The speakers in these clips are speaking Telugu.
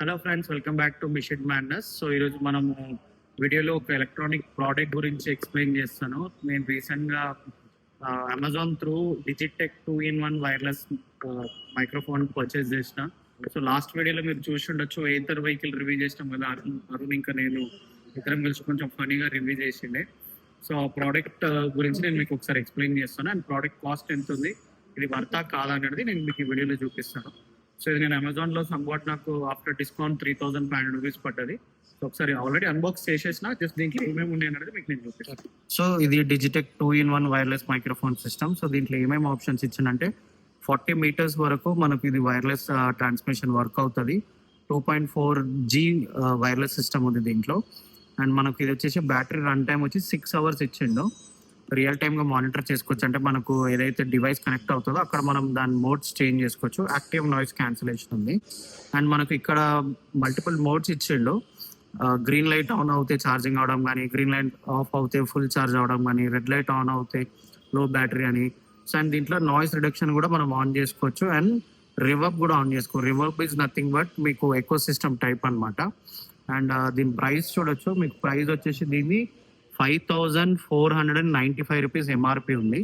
Hello friends welcome back to mission మ్యాన్నస్ so ఈరోజు మనము వీడియోలో ఒక ఎలక్ట్రానిక్ ప్రోడక్ట్ గురించి ఎక్స్ప్లెయిన్ చేస్తాను. నేను రీసెంట్గా Amazon through Digitek two in one wireless microphone purchase చేసిన. సో లాస్ట్ వీడియోలో మీరు చూసి ఉండొచ్చు. ఏతర్ వెహికల్ రివ్యూ చేసినాం కదా అరుణ్ అరుణ్ ఇంకా నేను ఇద్దరం కలిసి కొంచెం ఫనీగా రివ్యూ చేసిండే. సో ఆ ప్రోడక్ట్ గురించి నేను మీకు ఒకసారి ఎక్స్ప్లెయిన్ చేస్తాను. అండ్ ప్రోడక్ట్ కాస్ట్ ఎంత ఉంది? ఇది వర్తా కాదా అనేది నేను మీకు ఈ వీడియోలో చూపిస్తాను. సో ఇది నేను అమెజాన్లో నాకు after discount three thousand five hundred rupees పడ్డది. సో ఒకసారి ఆల్రెడీ అన్బాక్స్ చేసేసిన జస్ట్ దీంట్లో ఏమేమి ఉన్నాయి అనేది మీకు నేను చూపిస్తాను సో ఇది Digitek two in one wireless microphone system so దీంట్లో ఏమేమి ఆప్షన్స్ ఇచ్చిందంటే ఫార్టీ మీటర్స్ వరకు మనకు ఇది వైర్లెస్ ట్రాన్స్మిషన్ వర్క్ అవుతుంది. Two point four G wireless system ఉంది దీంట్లో. అండ్ మనకు ఇది వచ్చేసి బ్యాటరీ రన్ టైం వచ్చి సిక్స్ అవర్స్ ఇచ్చిండు. రియల్ టైమ్గా మానిటర్ చేసుకోవచ్చు. అంటే మనకు ఏదైతే డివైస్ కనెక్ట్ అవుతుందో అక్కడ మనం దాని మోడ్స్ చేంజ్ చేసుకోవచ్చు. యాక్టివ్ నాయిస్ క్యాన్సిలేషన్ ఉంది. అండ్ మనకు ఇక్కడ మల్టిపుల్ మోడ్స్ ఇచ్చిండు. గ్రీన్ లైట్ ఆన్ అవుతే ఛార్జింగ్ అవడం కానీ గ్రీన్ లైట్ ఆఫ్ అవుతే ఫుల్ ఛార్జ్ అవడం కానీ రెడ్ లైట్ ఆన్ అవుతే లో బ్యాటరీ అని. సో అండ్ దీంట్లో నాయిస్ రిడక్షన్ కూడా మనం ఆన్ చేసుకోవచ్చు. అండ్ రివర్బ్ కూడా ఆన్ చేసుకో. రివర్బ్ ఇస్ నథింగ్ బట్ మీకు ఎకో సిస్టమ్ టైప్ అనమాట అండ్ దీని ప్రైస్ చూడొచ్చు. మీకు ప్రైస్ వచ్చేసి దీన్ని five thousand four hundred and ninety five rupees MRP ఉంది.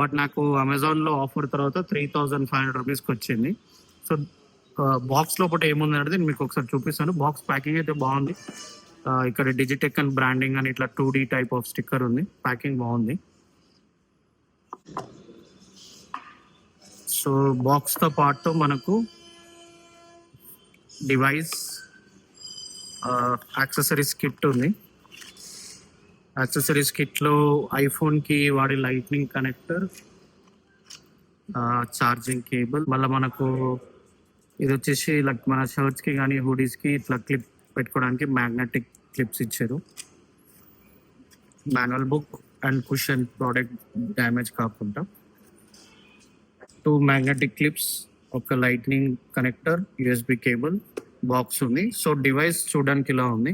బట్ నాకు అమెజాన్లో ఆఫర్ తర్వాత త్రీ థౌజండ్ ఫైవ్ హండ్రెడ్ రూపీస్కి వచ్చింది. సో బాక్స్ లోపల ఏముంది అనేది నేను మీకు ఒకసారి చూపిస్తాను. బాక్స్ ప్యాకింగ్ అయితే బాగుంది. ఇక్కడ డిజిటెక్ అండ్ బ్రాండింగ్ అని ఇట్లా two D type of sticker ఉంది. ప్యాకింగ్ బాగుంది. సో బాక్స్తో పాటు మనకు డివైస్ యాక్సెసరీస్ కిట్ ఉంది. యాక్సెసరీస్ కిట్లో ఐఫోన్కి వాడే లైట్నింగ్ కనెక్టర్ ఛార్జింగ్ కేబుల్ మళ్ళీ మనకు ఇది వచ్చేసి లైక్ మన షర్ట్స్కి కానీ హుడీస్కి ఇట్లా క్లిప్ పెట్టుకోవడానికి మ్యాగ్నెటిక్ క్లిప్స్ ఇచ్చారు. Manual book and cushion product damage కాకుండా టూ మ్యాగ్నెటిక్ క్లిప్స్ ఒక lightning connector USB cable box ఉంది. సో డివైస్ చూడడానికి ఇలా ఉంది.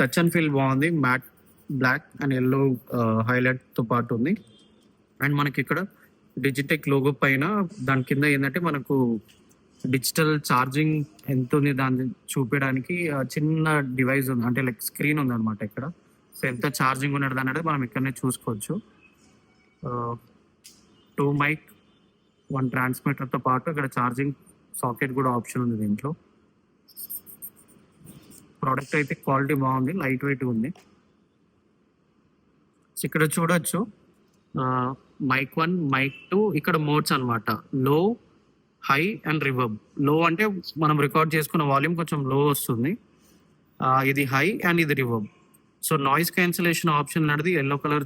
టచ్ అండ్ ఫీల్ బాగుంది. మ్యాట్ బ్లాక్ అండ్ ఎల్లో హైలైట్తో పాటు ఉంది. అండ్ మనకి ఇక్కడ డిజిటెక్ లోగో పైన దాని కింద ఏంటంటే మనకు డిజిటల్ ఛార్జింగ్ ఎంత ఉంది దాన్ని చూపించడానికి చిన్న డివైస్ ఉంది. అంటే లైక్ స్క్రీన్ ఉంది అనమాట ఇక్కడ. సో ఎంత ఛార్జింగ్ ఉన్నది అనేది మనం ఇక్కడనే చూసుకోవచ్చు. టూ మైక్ వన్ ట్రాన్స్మిటర్తో పాటు ఇక్కడ ఛార్జింగ్ సాకెట్ కూడా ఆప్షన్ ఉంది దీంట్లో. ప్రోడక్ట్ అయితే క్వాలిటీ బాగుంది లైట్ వెయిట్ ఉంది. సో ఇక్కడ చూడొచ్చు. మైక్ వన్ మైక్ టూ ఇక్కడ మోడ్స్ అన్నమాట. లో హై అండ్ రివర్బ్లో అంటే మనం రికార్డ్ చేసుకున్న వాల్యూమ్ కొంచెం లో వస్తుంది. ఇది హై అండ్ ఇది reverb so noise cancellation option అనేది ఎల్లో కలర్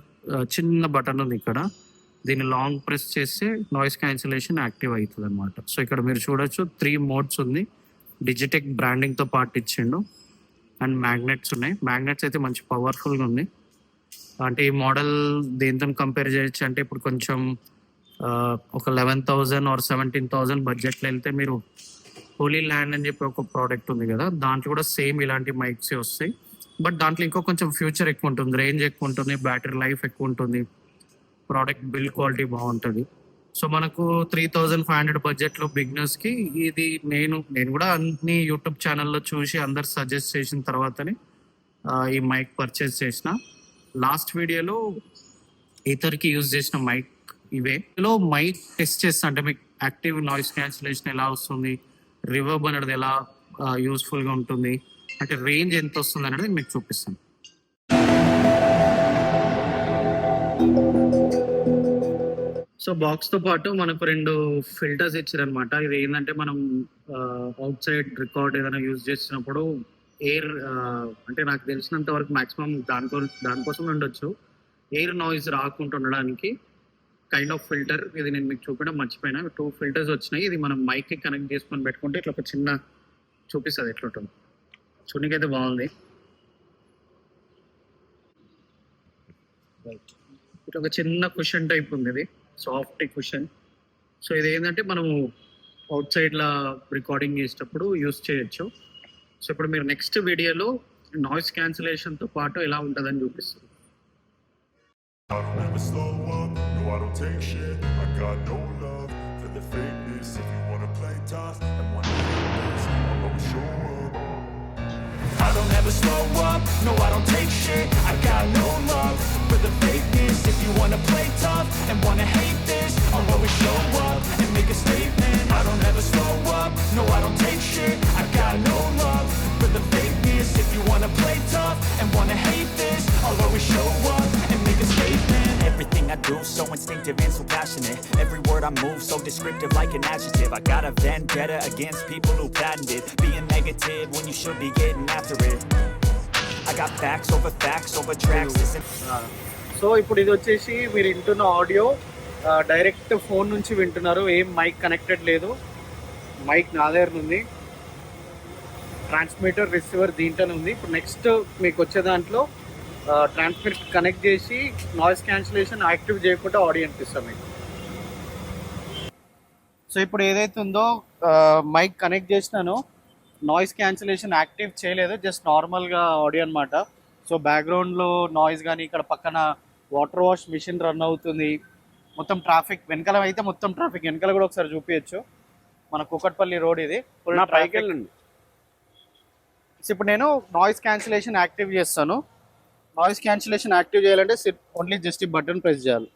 చిన్న బటన్ ఉంది ఇక్కడ. దీన్ని లాంగ్ ప్రెస్ చేస్తే నాయిస్ క్యాన్సిలేషన్ యాక్టివ్ అవుతుంది అనమాట సో ఇక్కడ మీరు చూడొచ్చు త్రీ మోడ్స్ ఉంది. డిజిటెక్ బ్రాండింగ్తో పాటు ఇచ్చిండు. అండ్ మ్యాగ్నెట్స్ ఉన్నాయి. మ్యాగ్నెట్స్ అయితే మంచి పవర్ఫుల్గా ఉంది. అంటే ఈ మోడల్ దేంతో కంపేర్ చేయొచ్చు అంటే ఇప్పుడు కొంచెం ఒక eleven thousand or seventeen thousand బడ్జెట్లో వెళ్తే మీరు హోలీ ల్యాండ్ అని చెప్పి ఒక ప్రోడక్ట్ ఉంది కదా దాంట్లో కూడా సేమ్ ఇలాంటి మైక్స్ వస్తాయి. బట్ దాంట్లో ఇంకో కొంచెం ఫ్యూచర్ ఎక్కువ ఉంటుంది రేంజ్ ఎక్కువ ఉంటుంది బ్యాటరీ లైఫ్ ఎక్కువ ఉంటుంది ప్రోడక్ట్ బిల్ క్వాలిటీ బాగుంటుంది. సో మనకు త్రీ థౌజండ్ ఫైవ్ హండ్రెడ్ బడ్జెట్లో బిగ్నర్స్కి ఇది నేను నేను కూడా అన్ని యూట్యూబ్ ఛానల్లో చూసి అందరు సజెస్ట్ చేసిన తర్వాతనే ఈ మైక్ పర్చేస్ చేసిన. లాస్ట్ వీడియోలో ఇతరికి యూజ్ చేసిన మైక్ ఇవే. లో మైక్ టెస్ట్ చేస్తా అంటే మీకు యాక్టివ్ నాయిస్ క్యాన్సిలేషన్ ఎలా వస్తుంది రివర్బ్ అనేది ఎలా యూస్ఫుల్గా ఉంటుంది అంటే రేంజ్ ఎంత వస్తుంది అనేది మీకు చూపిస్తాను. సో బాక్స్తో పాటు మనకు రెండు ఫిల్టర్స్ ఇచ్చారనమాట ఇది ఏంటంటే మనం అవుట్ సైడ్ రికార్డ్ ఏదైనా యూజ్ చేసినప్పుడు ఎయిర్ అంటే నాకు తెలిసినంత వరకు మాక్సిమం దానికో దానికోసం ఉండొచ్చు. ఎయిర్ నాయిస్ రాకుండా ఉండడానికి కైండ్ ఆఫ్ ఫిల్టర్ ఇది నేను మీకు చూపించడం మర్చిపోయినా. టూ ఫిల్టర్స్ వచ్చినాయి. ఇది మనం మైక్కి కనెక్ట్ చేసుకొని పెట్టుకుంటే ఇట్లా ఒక చిన్న చూపిస్తుంది ఎట్లా ఉంటుంది చూడనికైతే బాగుంది. ఇట్లా ఒక చిన్న క్వశ్చన్ టైప్ ఉంది ఇది. సాఫ్ట్ క్వశ్చన్ సో ఇది ఏంటంటే మనము అవుట్ సైడ్లా రికార్డింగ్ చేసేటప్పుడు యూస్ చేయొచ్చు. సో ఇప్పుడు మీరు నెక్స్ట్ వీడియోలో నాయిస్ క్యాన్సిలేషన్ తో పాటు ఎలా ఉంటుందని చూపిస్తుంది I don't ever slow up, no I don't take shit I got no love for the fakeness If you wanna play tough and wanna hate this I'ma never slow up, no I don't take shit I got no love for the fakeness If you wanna play tough and wanna hate this I'll always show up and make a statement I don't ever slow up, no I don't take shit Show up and make a statement Everything I do so instinctive and so passionate Every word I move so descriptive like an adjective I got a vendetta against people who patented Being negative when you should be getting after it I got facts over facts over tracks This so ఇప్పుడు ఇది వచ్చేసి మీరు వింటున్న ఆడియో డైరెక్ట్ ఫోన్ నుంచి వింటున్నారు ఏం మైక్ కనెక్టెడ్ లేదు మైక్ నా దగ్గర ఉంది ట్రాన్స్మిటర్ రిసీవర్ దీంట్లోనే ఉంది ఇప్పుడు నెక్స్ట్ మీకు వచ్చే దాంట్లో ట్రాన్స్మిటర్ కనెక్ట్ చేసి నాయిస్ క్యాన్సిలేషన్ యాక్టివ్ చేయకుండా ఆడియో అనిపిస్తాం మీకు. సో ఇప్పుడు ఏదైతే ఉందో మైక్ కనెక్ట్ చేసినానో నాయిస్ క్యాన్సిలేషన్ యాక్టివ్ చేయలేదు జస్ట్ నార్మల్గా ఆడియో అనమాట సో బ్యాక్గ్రౌండ్లో నాయిస్ కానీ ఇక్కడ పక్కన వాటర్ వాష్ మిషన్ రన్ అవుతుంది. మొత్తం ట్రాఫిక్ వెనకాల అయితే మొత్తం ట్రాఫిక్ వెనకాల కూడా ఒకసారి చూపించచ్చు మన కుకట్పల్లి రోడ్ ఇది. నా పైకి. వెళ్ళండి. సో ఇప్పుడు నేను నాయిస్ క్యాన్సిలేషన్ యాక్టివ్ చేస్తాను. నాయిస్ క్యాన్సిలేషన్ యాక్టివ్ చేయాలంటే ఓన్లీ జస్ట్ ఈ బటన్ ప్రెస్ చేయాలి.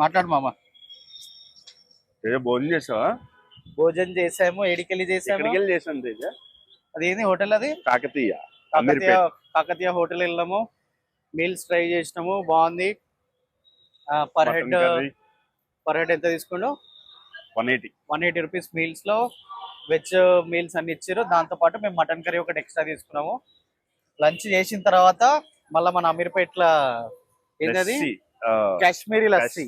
మాట్లాడు మామ. ఏదో భోజనం చేసావా? భోజనం చేసాము ఏడికెళ్ళి చేసాము. చేసాను తేజ అదేంది హోటల్ అది? కాకతీయ కాకతీయ అమీర్పేట్. కాకతీయ హోటల్ వెళ్ళాము. మీల్స్ ట్రై చేసినాము బాగుంది. పర్ హెడ్ పర్ హెడ్ ఎంత తీసుకుండు one eighty. One eighty rupees మీల్స్లో veg meals అన్ని ఇచ్చారు. దాంతో పాటు మేము మటన్ కర్రీ ఒకటి ఎక్స్ట్రా తీసుకున్నాము. లంచ్ చేసిన తర్వాత మళ్ళీ మన అమీర్పేట్ల ఏంటది? కాశ్మీరీ లస్సీ.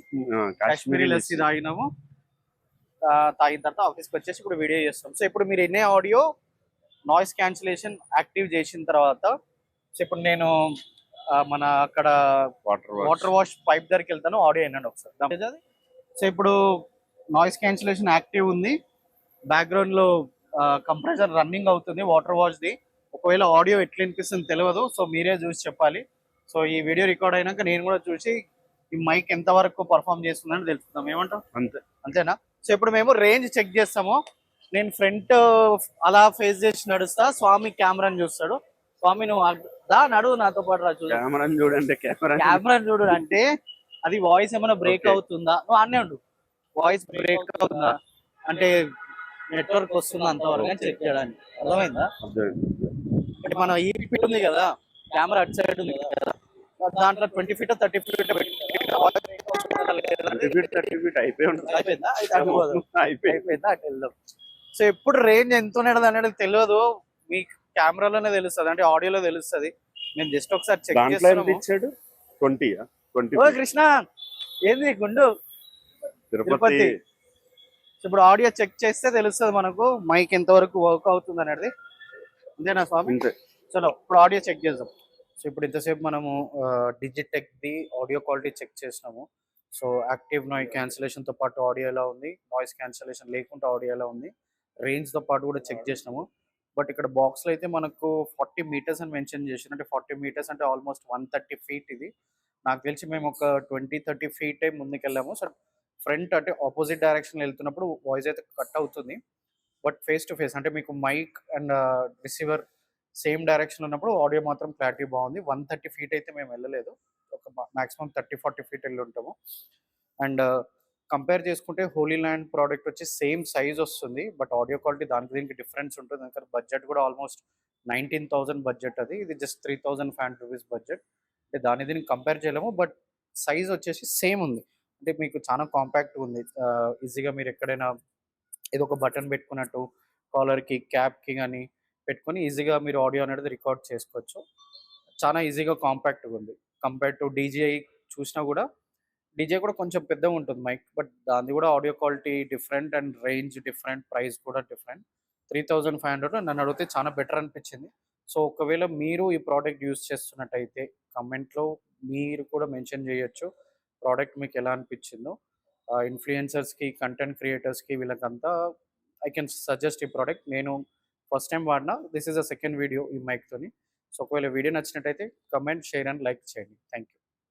కాశ్మీరీ లస్సీ తాగినాము. తాగిన తర్వాత ఆఫీస్కి వచ్చేసి ఇప్పుడు వీడియో చేస్తాం. సో ఇప్పుడు మీరు ఎన్నే ఆడియో నాయిస్ క్యాన్సిలేషన్ యాక్టివ్ చేసిన తర్వాత సో ఇప్పుడు నేను మన అక్కడ వాటర్ వాటర్ వాష్ పైప్ దగ్గరికి వెళ్తాను ఆడియో వినండి ఒకసారి. సో ఇప్పుడు నాయిస్ క్యాన్సిలేషన్ యాక్టివ్ ఉంది. బ్యాక్గ్రౌండ్లో కంప్రెసర్ రన్నింగ్ అవుతుంది వాటర్ వాష్ ది ఒకవేళ ఆడియో ఎట్లా వినిపిస్తుంది తెలియదు సో మీరే చూసి చెప్పాలి. సో ఈ వీడియో రికార్డ్ అయినాక నేను కూడా చూసి ఈ మైక్ ఎంత వరకు పర్ఫామ్ చేస్తుందని తెలుసుకుందాం. ఏమంటావు? అంతే. అంతేనా? సో ఇప్పుడు మేము రేంజ్ చెక్ చేస్తాము. నేను ఫ్రంట్ అలా ఫేస్ చేసి నడుస్తా స్వామి కెమెరాని చూస్తాడు. స్వామి నువ్వు దా నడు నాతో పాటు రా చూడు. చూడండి కెమెరా చూడు అంటే అది వాయిస్ ఏమైనా బ్రేక్. అవుతుందా? నువ్వు అన్నే ఉండు. వాయిస్ బ్రేక్ అవుతుందా? అంటే నెట్వర్క్ వస్తుందా అంతవరకు చెక్ చేయడానికి. అర్థమైందా. అంటే మన ఈ ఫీట్ ఉంది కదా కెమెరా అటు సైడ్ ఉంది కదా. దాంట్లో twenty feet thirty feet so ఎప్పుడు రేంజ్ ఎంత ఉన్నది అనేది తెలియదు. మీ కెమెరాలోనే తెలుస్తుంది అంటే ఆడియోలో తెలుస్తుంది. నేను జస్ట్ ఒకసారి చెక్ చేస్తాను ట్వంటీ ఓ కృష్ణ ఏంది గుండు? తిరుపతి. ఇప్పుడు ఆడియో చెక్ చేస్తే తెలుస్తుంది మనకు మైక్ ఎంత వరకు వర్క్ అవుతుంది అనేది. అంతేనా స్వామి? చలో ఇప్పుడు ఆడియో చెక్ చేద్దాం. సో ఇప్పుడు ఇంతసేపు మనము డిజిటెక్ ది ఆడియో క్వాలిటీ చెక్ చేసినాము. సో యాక్టివ్ నాయిస్ క్యాన్సిలేషన్తో పాటు ఆడియో ఎలా ఉంది? నాయిస్ క్యాన్సిలేషన్ లేకుండా ఆడియో ఎలా ఉంది? రేంజ్తో పాటు కూడా చెక్ చేసినాము. బట్ ఇక్కడ బాక్స్లో అయితే మనకు ఫార్టీ మీటర్స్ అని మెన్షన్ చేసిన అంటే ఫార్టీ మీటర్స్ అంటే ఆల్మోస్ట్ వన్ థర్టీ ఫీట్ ఇది. నాకు తెలిసి మేము ఒక ట్వంటీ థర్టీ ఫీట్ ముందుకెళ్ళాము. సో ఫ్రంట్ అంటే ఆపోజిట్ డైరెక్షన్ వెళ్తున్నప్పుడు వాయిస్ అయితే కట్ అవుతుంది. బట్ ఫేస్ టు ఫేస్ అంటే మీకు mic and receiver same direction ఉన్నప్పుడు ఆడియో మాత్రం క్లారిటీ బాగుంది. వన్ థర్టీ ఫీట్ అయితే మేము వెళ్ళలేదు. ఒక మాక్సిమం థర్టీ ఫార్టీ ఫీట్ వెళ్ళి ఉంటాము. అండ్ కంపేర్ చేసుకుంటే హోలీ ల్యాండ్ ప్రోడక్ట్ వచ్చి సేమ్ సైజ్ వస్తుంది. బట్ ఆడియో క్వాలిటీ దానికి దీనికి డిఫరెన్స్ ఉంటుంది. ఎందుకంటే బడ్జెట్ కూడా ఆల్మోస్ట్ నైన్టీన్ థౌసండ్ బడ్జెట్ అది. ఇది just three thousand five hundred rupees budget. అంటే దాని దీనికి కంపేర్ చేయలేము. బట్ సైజ్ వచ్చేసి సేమ్ ఉంది. అంటే మీకు చాలా కాంపాక్ట్ ఉంది. ఈజీగా మీరు ఎక్కడైనా ఏదో ఒక బటన్ పెట్టుకున్నట్టు కాలర్కి క్యాప్కి కానీ పెట్టుకొని ఈజీగా మీరు ఆడియో అనేది రికార్డ్ చేసుకోవచ్చు. చాలా ఈజీగా కాంపాక్ట్గా ఉంది. కంపేర్ టు డీజీఐ చూసినా కూడా డీజే కూడా కొంచెం పెద్దగా ఉంటుంది మైక్ బట్ దాని కూడా audio quality different and range different price కూడా different. Three thousand five hundred నన్ను అడిగితే చాలా బెటర్ అనిపించింది. సో ఒకవేళ మీరు ఈ ప్రోడక్ట్ యూస్ చేస్తున్నట్టయితే కమెంట్లో మీరు కూడా మెన్షన్ చేయొచ్చు ప్రోడక్ట్ మీకు ఎలా అనిపించిందో. ఇన్ఫ్లుయెన్సర్స్కి కంటెంట్ క్రియేటర్స్కి వీళ్ళకంతా ఐ కెన్ సజెస్ట్ ఈ ప్రోడక్ట్. నేను ఫస్ట్ టైం వాడినా this is a second video ఈ మైక్తోని. సో ఒకవేళ వీడియో నచ్చినట్టయితే కమెంట్ షేర్ అండ్ లైక్ చేయండి. Thank you